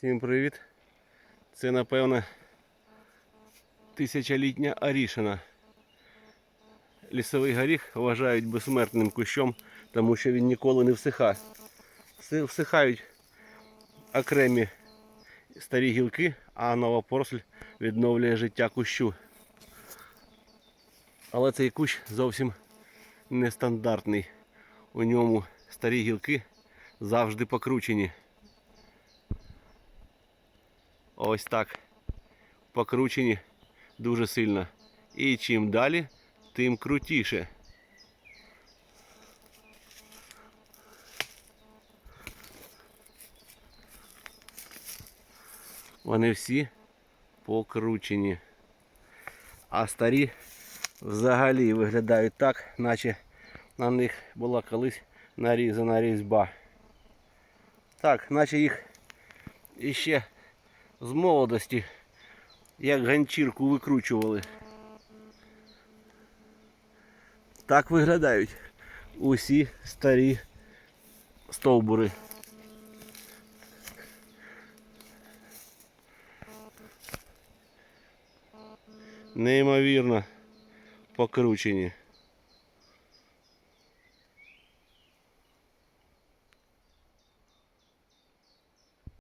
Всім привіт! Це напевно тисячолітня Арішина. Лісовий горіх вважають безсмертним кущом, тому що він ніколи не всихає. Всихають окремі старі гілки, а нова поросль відновлює життя кущу. Але цей кущ зовсім нестандартний. У ньому старі гілки завжди покручені. Ось так. Покручені дуже сильно. І чим далі, тим крутіше. Вони всі покручені. А старі взагалі виглядають так, наче на них була колись нарізана різьба. Так, наче їх іще з молодості, як ганчірку викручували. Так виглядають усі старі стовбури. Неймовірно покручені.